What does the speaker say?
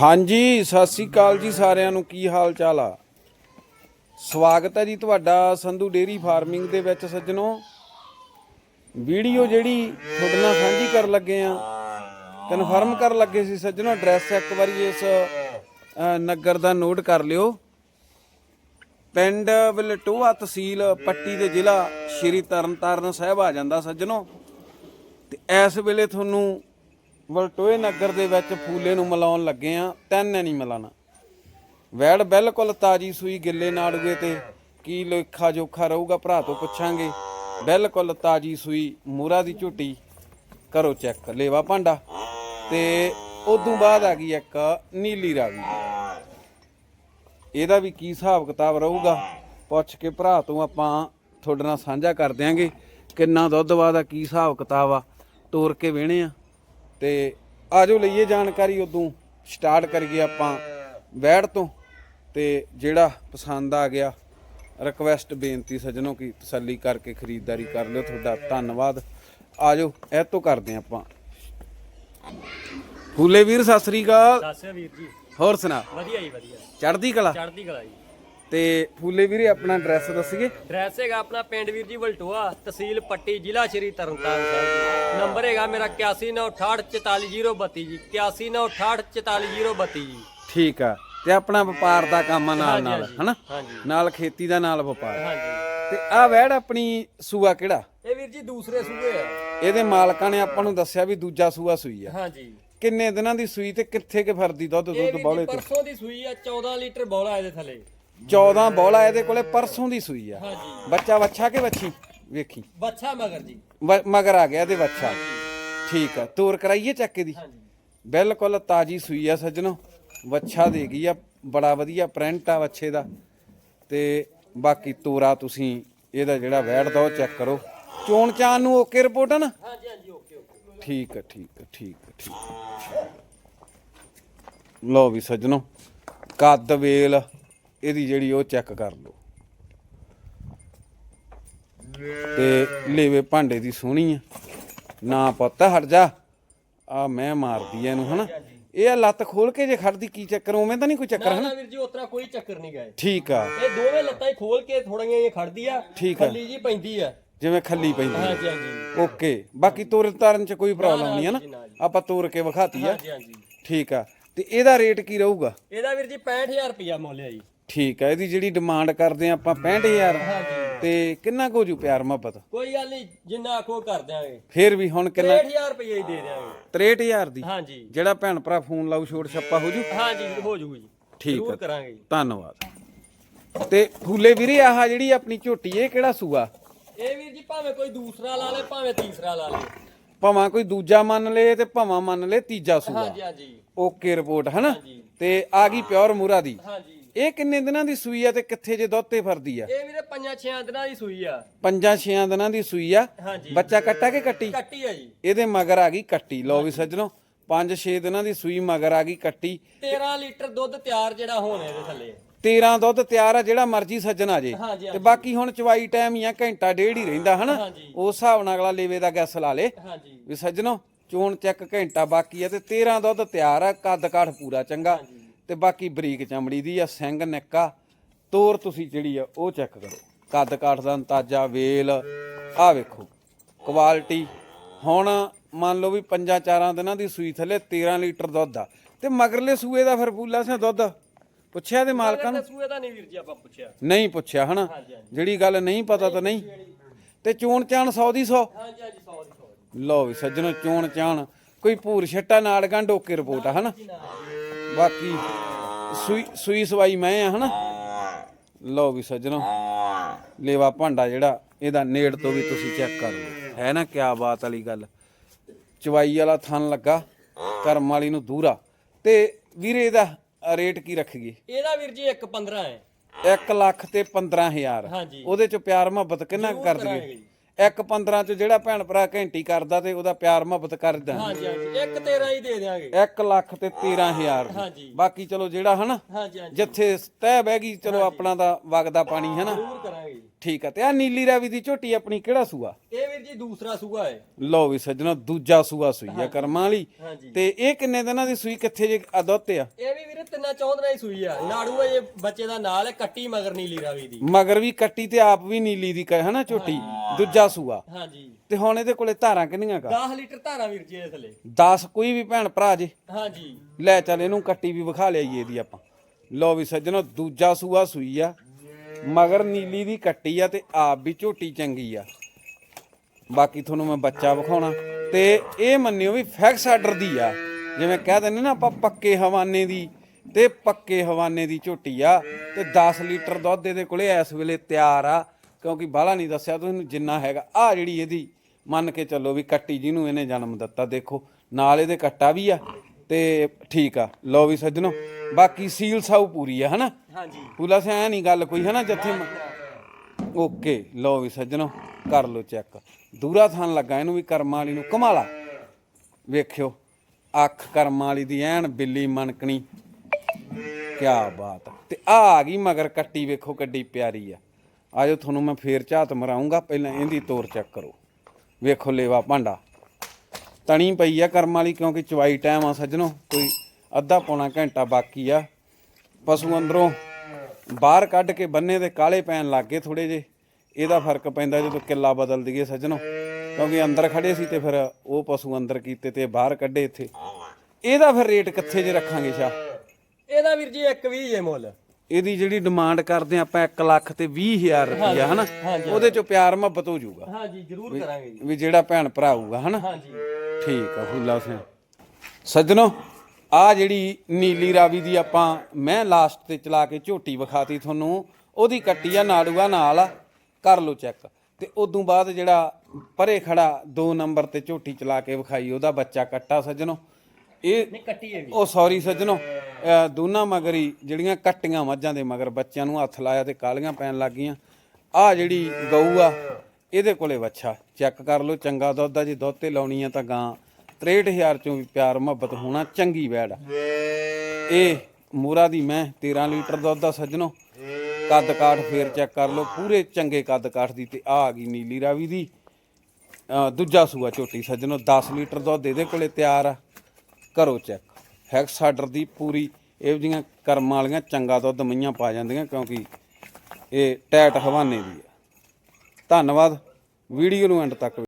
ਹਾਂਜੀ, ਸਤਿ ਸ੍ਰੀ ਅਕਾਲ ਜੀ ਸਾਰਿਆਂ ਨੂੰ। ਕੀ ਹਾਲ ਚਾਲ ਆ? ਸਵਾਗਤ ਹੈ ਜੀ ਤੁਹਾਡਾ ਸੰਧੂ ਡੇਰੀ ਫਾਰਮਿੰਗ ਦੇ ਵਿੱਚ ਸੱਜਣੋ। ਵੀਡੀਓ ਜਿਹੜੀ ਤੁਹਾਡੇ ਨਾਲ ਸਾਂਝੀ ਕਰਨ ਲੱਗੇ ਆ। ਕਨਫਰਮ ਕਰਨ ਲੱਗੇ ਸੀ ਸੱਜਣੋ, ਐਡਰੈਸ ਇੱਕ ਵਾਰੀ ਇਸ ਨਗਰ ਦਾ ਨੋਟ ਕਰ ਲਿਓ। ਪਿੰਡ ਵਲਟੋਆ ਤਹਿਸੀਲ ਪੱਟੀ ਦੇ ਜ਼ਿਲ੍ਹਾ ਸ਼੍ਰੀ ਤਰਨਤਾਰਨ ਸਾਹਿਬ ਆ ਜਾਂਦਾ ਸੱਜਣੋ। ਤੇ ਇਸ ਵੇਲੇ ਤੁਹਾਨੂੰ ਵਲਟੋਏ ਨਗਰ ਦੇ ਵਿੱਚ ਫੂਲੇ ਨੂੰ ਮਿਲਾਉਣ ਲੱਗੇ ਆ, ਤਿੰਨ ਨਹੀਂ ਮਿਲਾਣਾ। ਵੈੜ ਬਿਲਕੁਲ ਤਾਜੀ ਸੂਈ ਗਿੱਲੇ ਨਾੜੂਏ ਤੇ, ਕੀ ਲੇਖਾ ਜੋਖਾ ਰਹੂਗਾ ਭਰਾ ਤੋਂ ਪੁੱਛਾਂਗੇ। ਬਿਲਕੁਲ ਤਾਜੀ ਸੂਈ ਮੂਰਾ ਦੀ ਝੋਟੀ, ਕਰੋ ਚੈੱਕ, ਲੇਵਾ ਭਾਂਡਾ। ਤੇ ਉਦੋਂ ਬਾਅਦ ਆ ਗਈ ਇੱਕ ਨੀਲੀ ਰਾਵੀ। ਇਹਦਾ ਵੀ ਕੀ ਹਿਸਾਬ ਕਿਤਾਬ ਰਹੂਗਾ? ਪੁੱਛ ਕੇ ਭਰਾ ਤੋਂ ਆਪਾਂ ਤੁਹਾਡੇ ਨਾਲ ਸਾਂਝਾ ਕਰ ਦਿਆਂਗੇ। ਕਿੰਨਾ ਦੁੱਧ ਵਾ ਦਾ ਕੀ ਹਿਸਾਬ ਕਿਤਾਬ ਆ? ਤੋਰ ਕੇ ਵੇਣੇ ਆ। ਤੇ ਆਜੋ ਲਈਏ ਜਾਣਕਾਰੀ ਉਦੋਂ। ਸਟਾਰਟ ਕਰੀਏ ਆਪਾਂ ਬੈੜ ਤੋਂ। ਤੇ ਜਿਹੜਾ ਪਸੰਦ ਆ ਗਿਆ ਰਿਕਵੈਸਟ ਬੇਨਤੀ ਸੱਜਣੋ ਕੀ ਤਸੱਲੀ ਕਰਕੇ ਖਰੀਦਦਾਰੀ ਕਰ ਲਿਓ। ਤੁਹਾਡਾ ਧੰਨਵਾਦ। ਆਜੋ ਇਹ ਤੋਂ ਕਰਦੇ ਆਪਾਂ। ਫੂਲੇ ਵੀਰ ਸਤਿ ਸ੍ਰੀ ਅਕਾਲ। ਦੱਸਿਆ ਵੀਰ ਜੀ। ਹੋਰ ਸੁਣਾ। ਵਧੀਆ ਜੀ ਵਧੀਆ। ਚੜ੍ਹਦੀ ਕਲਾ? ਚੜ੍ਹਦੀ ਕਲਾ ਜੀ। ਤੇ ਫੂਲੇ ਵੀਰੇ ਆਪਣਾ ਐਡਰੈਸ ਦੱਸੀਏ। ਐਡਰੈਸ ਹੈਗਾ ਆਪਣਾ ਪਿੰਡ ਵੀਰ ਜੀ ਵਲਟੋਆ ਤਹਿਸੀਲ ਪੱਟੀ ਜ਼ਿਲ੍ਹਾ ਸ਼੍ਰੀ ਤਰਨਤਾਰਨ ਸਾਹਿਬ ਜੀ। ਨੰਬਰ ਹੈਗਾ ਮੇਰਾ 8198644032 ਜੀ 8198644032 ਜੀ। ਠੀਕ ਆ ਤੇ ਆਪਣਾ ਵਪਾਰ ਦਾ ਕੰਮ ਆ ਨਾਲ ਨਾਲ ਹਨਾ? ਨਾਲ ਖੇਤੀ ਦਾ ਨਾਲ ਵਪਾਰ। ਤੇ ਆ ਵੈੜ ਆਪਣੀ ਸੂਆ ਕਿਹੜਾ? ਇਹ ਵੀਰ ਜੀ ਦੂਸਰੇ ਸੂਏ ਆ। ਇਹਦੇ ਮਾਲਕਾਂ ਨੇ ਆਪਾਂ ਨੂੰ ਦੱਸਿਆ ਵੀ ਦੂਜਾ ਸੂਆ ਸੂਈ ਆ। ਹਾਂਜੀ। ਕਿੰਨੇ ਦਿਨਾਂ ਦੀ ਸੂਈ ਤੇ ਕਿੱਥੇ ਕੇ ਫਰਦੀ ਦੁੱਧ ਦੁੱਧ ਬੌਲੇ ਤੇ? ਪਰਸੋਂ ਦੀ ਸੂਈ ਆ 14 ਲੀਟਰ ਬੋਲਾ ਇਹਦੇ ਥੱਲੇ। 14 ਬੌਲਾ ਇਹਦੇ ਕੋਲੇ ਪਰਸੋਂ ਦੀ ਸੂਈ ਆ। ਹਾਂਜੀ। ਬੱਚਾ ਵੱਛਾ ਕੇ ਵੱਛੀ? ਵੇਖੀ। ਬੱਚਾ ਮਗਰ ਜੀ ਵ- ਮਗਰ ਆ ਗਿਆ ਇਹਦੇ ਵੱਛਾ। ਠੀਕ ਆ ਤੋਰ ਕਰਾਈਏ ਚੱਕੇ ਦੀ ਹਾਂਜੀ। ਬਿਲਕੁਲ ਤਾਜੀ ਸੂਈ ਆ ਸੱਜਣੋ। ਵੱਛਾ ਦੇ ਗਈ ਆ ਬੜਾ ਵਧੀਆ ਪ੍ਰਿੰਟ ਆ ਵੱਛੇ ਦਾ। ਤੇ ਬਾਕੀ ਤੋਰਾ ਤੁਸੀਂ ਇਹਦਾ ਜਿਹੜਾ ਵੈੜ ਦਾ ਉਹ ਚੈੱਕ ਕਰੋ। ਚੋਣ ਚਾਨ ਨੂੰ ਓਕੇ ਰਿਪੋਰਟ ਆ ਨਾ? ਹਾਂਜੀ ਹਾਂਜੀ ਓਕੇ ਓਕੇ ਠੀਕ ਹੈ ਠੀਕ ਹੈ ਠੀਕ ਹੈ ਠੀਕ ਹੈ ਲਓ ਵੀ ਸੱਜਣੋ ਕੱਦ ਵੇਲ ਇਹਦੀ ਜਿਹੜੀ ਉਹ ਚੈੱਕ ਕਰ ਲਓ। ਤੇ ਲੇਵੇ ਭਾਂਡੇ ਦੀ ਸੋਹਣੀ ਆ। ਨਾ ਪੁੱਤ ਹਟ ਜਾ। ਆ ਮੈਂ ਮਾਰਦੀ ਐ ਇਹਨੂੰ ਹਨਾ? ਇਹ ਆ ਲੱਤ ਖੋਲ ਕੇ ਜੇ ਖੜਦੀ ਕੀ ਚੱਕਰ? ਉਵੇਂ ਤਾਂ ਨਹੀਂ ਕੋਈ ਚੱਕਰ ਹਨਾ ਨਾ ਵੀਰ ਜੀ ਉਤਰਾ ਕੋਈ ਚੱਕਰ ਨਹੀਂ ਗਏ ਠੀਕ ਆ। ਇਹ ਦੋਵੇਂ ਲੱਤਾਂ ਹੀ ਖੋਲ ਕੇ ਥੋੜੀਆਂ ਜਿਹੀਆਂ ਖੜਦੀ ਆ ਠੀਕ ਆ। ਖੱਲੀ ਜੀ ਪੈਂਦੀ ਆ। ਜਿਵੇਂ ਖੱਲੀ ਪੈਂਦੀ ਆ। ਹਾਂਜੀ ਹਾਂਜੀ। ਓਕੇ। ਬਾਕੀ ਤੋਰ ਤਾਰਨ ਚ ਕੋਈ ਪ੍ਰੋਬਲਮ ਨਾ ਨਹੀਂ ਹੈ ਨਾ। ਆਪਾਂ ਤੋਰ ਕੇ ਵਿਖਾਤੀ ਆ। ਹਾਂਜੀ ਹਾਂਜੀ। ਠੀਕ ਆ। ਤੇ ਇਹਦਾ ਰੇਟ ਕੀ ਰਹੂਗਾ? ਇਹਦਾ ਵੀਰ ਜੀ 65000 ਰੁਪਇਆ ਮੁੱਲ ਹੈ ਜੀ। ਠੀਕ ਹੈ ਇਹਦੀ ਜਿਹੜੀ ਡਿਮਾਂਡ ਕਰਦੇ ਆ ਆਪਾਂ 65000 ਹਾਂਜੀ। ਤੇ ਕਿੰਨਾ ਕੁ ਹੋ ਜੂ ਪਿਆਰ ਮੁਹੱਬਤ? ਕੋਈ ਗੱਲ ਨਹੀਂ ਜਿੰਨਾ ਆਖੋ ਕਰ ਦਿਆਂਗੇ। ਫੇਰ ਵੀ ਹੁਣ ਕਿੰਨਾ 65000 ਰੁਪਇਆ ਹੀ ਦੇ ਦਿਆਂਗੇ। 63000 ਦੀ? ਹਾਂਜੀ। ਜਿਹੜਾ ਭੈਣ ਭਰਾ ਫੋਨ ਲਾਉ ਛੋਟ ਛੱਪਾ ਹੋ ਜੂ? ਹਾਂਜੀ ਹੋ ਜੂਗੀ ਜੀ। ਠੀਕ ਆ। ਕਰਾਂਗੇ ਜੀ। ਧੰਨਵਾਦ। ਤੇ ਫੂਲੇ ਵੀਰੇ ਆਹ ਜਿਹੜੀ ਆਪਣੀ ਝੋਟੀ ਇਹ ਕਿਹੜਾ ਸੂਆ? ਇਹ ਵੀਰ ਜੀ ਭਾਵੇਂ ਕੋਈ ਦੂਸਰਾ ਲਾ ਲੇ ਭਾਵੇਂ ਤੀਸਰਾ ਲਾ ਲੇ। ਭਾਵੇਂ ਕੋਈ ਦੂਜਾ ਮੰਨ ਲੇ ਤੇ ਭਾਵੇਂ ਮੰਨ ਲੇ ਤੀਜਾ ਸੂਆ। ਹਾਂਜੀ ਹਾਂਜੀ। ਓਕੇ ਰਿਪੋਰਟ ਹਨਾ? ਹਾਂਜੀ। ਤੇ ਆ ਗਈ ਪਿਓਰ ਮੂਰਾ ਦੀ। ਹਾਂਜੀ। ਇਹ ਕਿੰਨੇ ਦਿਨਾਂ ਦੀ ਸੂਈ ਆ ਤੇ ਕਿੱਥੇ ਜੇ ਦੁੱਧ ਤੇ ਫਰਦੀ ਆ? ਇਹ ਵੀਰੇ ਪੰਜਾਂ ਛਿਆਂ ਦਿਨਾਂ ਦੀ ਸੂਈ ਆ। ਪੰਜਾਂ ਛੇਆਂ ਦਿਨਾਂ ਦੀ ਸੂਈ ਆ। ਹਾਂਜੀ। ਬੱਚਾ ਕੱਟਾ ਕੇ ਕੱਟੀ? ਕੱਟੀ ਆ ਜੀ। ਇਹਦੇ ਮਗਰ ਆ ਗਈ ਕੱਟੀ। ਲਓ ਵੀ ਸੱਜਣੋ 5-6 ਦਿਨਾਂ ਦੀ ਸੂਈ ਮਗਰ ਆ ਗਈ ਕੱਟੀ। 13 ਲੀਟਰ ਦੁੱਧ ਤਿਆਰ ਜਿਹੜਾ ਹੋਣਾ ਇਹਦੇ ਥੱਲੇ। 13 ਦੁੱਧ ਤਿਆਰ ਆ ਜਿਹੜਾ ਮਰਜ਼ੀ ਸੱਜਣ ਆ ਜੇ। ਤੇ। ਬਾਕੀ ਹੁਣ ਚਵਾਈ ਟਾਈਮ ਹੀ ਆ ਘੰਟਾ ਡੇਢ ਹੀ ਰਹਿੰਦਾ ਹਨਾ। ਉਸ ਹਿਸਾਬ ਨਾਲ ਅਗਲਾ ਲੇਵੇ ਦਾ ਗੈਸ ਲਾ ਲੇ। ਵੀ ਸੱਜਣੋ ਚੋਣ ਚੈੱਕ ਘੰਟਾ ਬਾਕੀ ਆ ਤੇ 13 ਦੁੱਧ ਤਿਆਰ ਆ ਕੱਦ ਕਾਠ ਪੂਰਾ ਚੰਗਾ। ਤੇ ਬਾਕੀ ਬਰੀਕ ਚਮੜੀ ਦੀ ਆ ਸਿੰਘ ਨਿੱਕਾ ਤੋਰ ਤੁਸੀਂ ਜਿਹੜੀ ਆ ਉਹ ਚੈੱਕ ਕਰੋ। ਕੱਦ ਕਾਠ ਦਾ ਅੰਦਾਜ਼ਾ ਵੇਲ ਆ ਵੇਖੋ। ਕੁਆਲਿਟੀ ਹੁਣ ਮੰਨ ਲਓ ਵੀ ਪੰਜਾਂ ਚਾਰਾਂ ਦਿਨਾਂ ਦੀ ਸੂਈ ਥੱਲੇ 13 ਲੀਟਰ ਦੁੱਧ ਆ। ਤੇ ਮਗਰਲੇ ਸੂਏ ਦਾ ਫਿਰ ਫੂਲਾ ਸਿਆ ਦੁੱਧ? ਪੁੱਛਿਆ ਤੇ ਮਾਲਕਾਂ ਨੂੰ? ਸੂਏ ਦਾ ਨਹੀਂ ਵੀਰ ਜੀ ਆਪਾਂ ਪੁੱਛਿਆ। ਨਹੀਂ ਪੁੱਛਿਆ ਹਨਾ। ਜਿਹੜੀ ਗੱਲ ਨਹੀਂ ਪਤਾ ਤਾਂ ਨਹੀਂ। ਤੇ ਚੋਣ ਚਾਣ 100 ਦੀ 100 ਹਾਂਜੀ ਹਾਂਜੀ 100 ਦੀ 100 ਲਓ ਵੀ ਸੱਜਣੋ ਚੋਣ ਚਾਣ। ਕੋਈ ਭੂਰ ਛੱਟਾ ਨਾਲ ਗੰਢ ਓਕੇ ਰਿਪੋਰਟ ਆ ਹਨਾ? ਬਾਕੀ ਸੂਈ ਸੂਈ ਸਵਾਈ ਮੈਂ ਆ ਹਨਾ? ਲਓ ਵੀ ਸੱਜਣੋ ਲੇਵਾ ਭਾਂਡਾ ਜਿਹੜਾ ਇਹਦਾ ਨੇੜ ਤੋਂ ਵੀ ਤੁਸੀਂ ਚੈੱਕ ਕਰ ਲਓ। ਹੈ ਨਾ ਕਿਆ ਬਾਤ ਵਾਲੀ ਗੱਲ। ਚਵਾਈ ਵਾਲਾ ਥਣ ਲੱਗਾ ਕਰਮ ਵਾਲੀ ਨੂੰ ਦੂਰਾ। ਤੇ ਵੀਰੇ ਇਹਦਾ ਰੇਟ ਕੀ ਰੱਖੀਏ? ਇਹਦਾ ਵੀਰ ਜੀ 1.15 ਹੈ। 1 ਲੱਖ ਤੇ 15000 ਹਾਂਜੀ। ਉਹਦੇ ਚ ਪਿਆਰ ਮੁਹੱਬਤ ਕਿੰਨਾ ਕਰ ਦਈਏ। ਇੱਕ 15 ਚ ਜਿਹੜਾ ਭੈਣ ਭਰਾ ਘੰਟੀ ਕਰਦਾ ਤੇ ਉਹਦਾ ਪਿਆਰ ਮੁਹੱਬਤ ਕਰਦਾ ਹਾਂਜੀ ਹਾਂਜੀ ਇੱਕ 13 ਹੀ ਦੇ ਦਿਆਂਗੇ 1 ਲੱਖ ਤੇ 13000 ਦੀ। ਹਾਂਜੀ। ਬਾਕੀ ਚਲੋ ਜਿਹੜਾ ਹਨਾ ਹਾਂਜੀ ਹਾਂਜੀ ਜਿੱਥੇ ਤਹਿ ਬਹਿ ਗਈ ਚਲੋ ਆਪਣਾ ਦਾ ਵਗਦਾ ਪਾਣੀ ਹਨਾ ਜ਼ਰੂਰ ਕਰਾਂਗੇ ਜੀ। ਠੀਕ ਆ ਤੇ ਆ ਨੀਲੀ ਰਾਵੀ ਦੀ ਝੋਟੀ ਆਪਣੀ ਕਿਹੜਾ ਸੂਆ? ਇਹ ਵੀਰ ਜੀ ਦੂਸਰਾ ਸੂਆ ਹੈ ਲਓ ਵੀ ਸੱਜਣੋ ਦੂਜਾ ਸੂਆ ਸੂਈ ਆ ਕਰਮਾਂ ਵਾਲੀ। ਹਾਂਜੀ। ਤੇ ਇਹ ਕਿੰਨੇ ਦਿਨਾਂ ਦੀ ਸੂਈ ਕਿੱਥੇ ਜੇ ਅਦੋਤੇ ਆ? ਇਹ ਵੀ ਵੀਰੇ ਤਿੰਨਾਂ ਚੌਂਦਣਾ ਹੀ ਸੂਈ ਆ। ਨਾੜੂ ਇਹ ਬੱਚੇ ਦਾ ਨਾਲ ਹੈ ਕੱਟੀ ਮਗਰ ਨੀਲੀ ਰਾਵੀ ਦੀ। ਮਗਰ ਵੀ ਕੱਟੀ ਤੇ ਆਪ ਵੀ ਨੀਲੀ ਦੀ ਕਹੇ ਹਨਾ ਝੋਟੀ? ਦੂਜਾ ਸੂਆ। ਹਾਂਜੀ। ਤੇ ਹੁਣ ਇਹਦੇ ਕੋਲੇ ਧਾਰਾਂ ਕਿੰਨੀਆਂ ਕਾ? 10 ਲੀਟਰ ਧਾਰਾ ਵੀਰ ਜੀ ਇਸ ਥਲੇ। 10 ਕੋਈ ਵੀ ਭੈਣ ਭਰਾ ਜੇ। ਹਾਂਜੀ। ਲੈ ਚੱਲ ਇਹਨੂੰ ਕੱਟੀ ਵੀ ਵਿਖਾ ਲਿਆਈਏ ਇਹਦੀ ਆਪਾਂ। ਲਓ ਵੀ ਸੱਜਣੋ ਦੂਜਾ ਸੂਆ ਸੂਈ ਆ। ਮਗਰ ਨੀਲੀ ਦੀ ਕੱਟੀ ਆ ਤੇ ਆਪ ਵੀ ਝੋਟੀ ਚੰਗੀ ਆ। ਬਾਕੀ ਤੁਹਾਨੂੰ ਮੈਂ ਬੱਚਾ ਵਿਖਾਉਣਾ। ਤੇ ਇਹ ਮੰਨਿਓ ਵੀ ਫੈਕਸ ਆਰਡਰ ਦੀ ਆ। ਜਿਵੇਂ ਕਹਿ ਦਿੰਦੇ ਨਾ ਆਪਾਂ ਪੱਕੇ ਹਵਾਨੇ ਦੀ, ਤੇ ਪੱਕੇ ਹਵਾਨੇ ਦੀ ਝੋਟੀ ਆ। ਤੇ 10 ਲੀਟਰ ਦੁੱਧ ਇਹਦੇ ਕੋਲੇ ਇਸ ਵੇਲੇ ਤਿਆਰ ਆ। ਕਿਉਂਕਿ ਬਾਹਲਾ ਨਹੀਂ ਦੱਸਿਆ ਤੁਹਾਨੂੰ ਜਿੰਨਾ ਹੈਗਾ। ਆ ਜਿਹੜੀ ਇਹਦੀ ਮੰਨ ਕੇ ਚੱਲੋ ਵੀ ਕੱਟੀ ਜਿਹਨੂੰ ਇਹਨੇ ਜਨਮ ਦਿੱਤਾ, ਦੇਖੋ। ਨਾਲ ਇਹਦੇ ਕੱਟਾ ਵੀ ਆ। ਤੇ ਠੀਕ ਆ। ਲਓ ਵੀ ਸੱਜਣੋ ਬਾਕੀ ਸੀਲ ਸਾਊ ਪੂਰੀ ਆ ਹਨਾ? ਹਾਂਜੀ। ਪੂਲਾ ਸਿਆ ਨਹੀਂ ਗੱਲ ਕੋਈ ਹਨਾ ਜਿੱਥੇ ਓਕੇ ਲਓ ਵੀ ਸੱਜਣੋ ਕਰ ਲਓ ਚੈੱਕ। ਦੂਰਾ ਥਾਨ ਲੱਗਾ ਇਹਨੂੰ ਵੀ ਕਰਮਾਂ ਵਾਲੀ ਨੂੰ। ਕਮਾਲਾ। ਵੇਖਿਓ ਅੱਖ ਕਰਮਾਂ ਵਾਲੀ ਦੀ ਐਨ ਬਿੱਲੀ ਮਣਕਣੀ। ਕਿਆ ਬਾਤ। ਆ। ਤੇ ਆ ਆ ਗਈ ਮਗਰ ਕੱਟੀ ਵੇਖੋ ਕੱਡੀ ਪਿਆਰੀ ਆ। ਆਜੋ ਤੁਹਾਨੂੰ ਮੈਂ ਫੇਰ ਝਾਤ ਮਰਾਉਂਗਾ ਪਹਿਲਾਂ ਇਹਦੀ ਤੋਰ ਚੈੱਕ ਕਰੋ। ਵੇਖੋ ਲੇਵਾ ਭਾਂਡਾ। ਤਣੀ ਪਈ ਆ ਕਰਮ ਵਾਲੀ ਕਿਉਂਕਿ ਚਵਾਈ ਟਾਈਮ ਆ ਸੱਜਣੋ ਕੋਈ ਅੱਧਾ ਪੌਣਾ ਘੰਟਾ ਬਾਕੀ ਆ। ਪਸ਼ੂ ਅੰਦਰੋਂ ਬਾਹਰ ਕੱਢ ਕੇ ਬੰਨੇ ਦੇ ਕਾਲੇ ਪੈਣ ਲੱਗ ਗਏ ਥੋੜੇ ਜੇ ਇਹਦਾ ਫ਼ਰਕ ਪੈਂਦਾ ਜਦੋਂ ਕਿੱਲਾ ਬਦਲ ਦਈਏ ਸੱਜਣੋ ਕਿਉਂਕਿ ਅੰਦਰ ਖੜੇ ਸੀ ਤੇ ਫਿਰ ਉਹ ਪਸ਼ੂ ਅੰਦਰ ਕੀਤੇ ਤੇ ਬਾਹਰ ਕੱਢੇ ਇੱਥੇ। ਇਹਦਾ ਫਿਰ ਰੇਟ ਕਿੱਥੇ ਜੇ ਰੱਖਾਂਗੇ ਸ਼ਾ ਇਹਦਾ ਵੀਰ ਜੀ 120 ਜੇ ਮੁੱਲ। ਇਹਦੀ ਜਿਹੜੀ ਡਿਮਾਂਡ ਕਰਦੇ ਆਪਾਂ 1 ਲੱਖ ਤੇ 20000 ਰੁਪਇਆ ਹਨਾ? ਉਹਦੇ ਚੋਂ ਪਿਆਰ ਮੁਹੱਬਤ ਹੋ ਜਾਊਗਾ। ਹਾਂਜੀ ਜ਼ਰੂਰ ਕਰਾਂਗੇ ਜੀ। ਵੀ ਜਿਹੜਾ ਭੈਣ ਭਰਾ ਆਊਗਾ ਹਨਾ? ਹਾਂਜੀ। ਠੀਕ ਆ ਫੁੱਲਾ ਸਿੰਘ ਸੱਜਣੋ ਆ ਜਿਹੜੀ ਨੀਲੀ ਰਾਵੀ ਦੀ ਆਪਾਂ ਮੈਂ ਲਾਸਟ ਤੇ ਚਲਾ ਕੇ ਝੋਟੀ ਵਿਖਾਤੀ ਤੁਹਾਨੂੰ ਉਹਦੀ ਕੱਟੀ ਆ ਨਾੜੂਆ ਨਾਲ ਕਰ ਲਓ ਚੈੱਕ। ਤੇ ਉਦੋਂ ਬਾਅਦ ਜਿਹੜਾ ਪਰੇ ਖੜਾ 2 ਨੰਬਰ ਤੇ ਝੋਟੀ ਚਲਾ ਕੇ ਵਿਖਾਈ ਉਹਦਾ ਬੱਚਾ ਕੱਟਾ ਸੱਜਣੋ। ਇਹ ਨਹੀਂ ਕੱਟੀ ਹੈ ਉਹ ਸੌਰੀ ਸੱਜਣੋ ਦੋਨਾਂ ਮਗਰੀ ਜਿਹੜੀਆਂ ਕੱਟੀਆਂ ਮੱਝਾਂ ਦੇ ਮਗਰ ਬੱਚਿਆਂ ਨੂੰ ਹੱਥ ਲਾਇਆ ਤੇ ਕਾਲੀਆਂ ਪੈਣ ਲੱਗ ਗਈਆਂ ਆ ਜਿਹੜੀ ਗਊ ਆ ਇਹਦੇ ਕੋਲੇ ਵੱਛਾ। ਚੈੱਕ ਕਰ ਲਓ, ਚੰਗਾ ਦੁੱਧ ਆ ਜੇ, ਦੁੱਧ ਤੇ ਲਾਉਣੀ ਆ ਤਾਂ ਗਾਂ। 63000 ਚੋਂ ਵੀ ਪਿਆਰ ਮੁਹੱਬਤ ਹੋਣਾ ਚੰਗੀ ਵੈੜ ਆ। ਇਹ ਮੂਰਾ ਦੀ ਮੈਂ 13 ਲੀਟਰ ਦੁੱਧ ਦਾ ਸੱਜਣੋ। ਕੱਦ ਕਾਠ ਫੇਰ ਚੈੱਕ ਕਰ ਲਓ, ਪੂਰੇ ਚੰਗੇ ਕੱਦ ਕਾਠ ਦੀ ਤੇ ਆ ਆ ਗਈ ਨੀਲੀ ਰਾਵੀ ਦੀ। ਦੂਜਾ ਸੂਆ ਝੋਟੀ ਸੱਜਣੋ 10 ਲੀਟਰ ਦੁੱਧ ਇਹਦੇ ਕੋਲੇ ਤਿਆਰ ਆ। ਕਰੋ ਚੈੱਕ। ਹੈਕਸ ਆਰਡਰ ਦੀ ਪੂਰੀ ਇਹੋ ਜਿਹੀਆਂ ਕਰਮਾਂ ਵਾਲੀਆਂ ਚੰਗਾ ਦੁੱਧ ਮਈਆਂ ਪਾ ਜਾਂਦੀਆਂ ਕਿਉਂਕਿ ਇਹ ਟੈਟ ਹਵਾਨੇ ਦੀ ਆ। ਧੰਨਵਾਦ। ਵੀਡੀਓ ਨੂੰ ਐਂਡ ਤੱਕ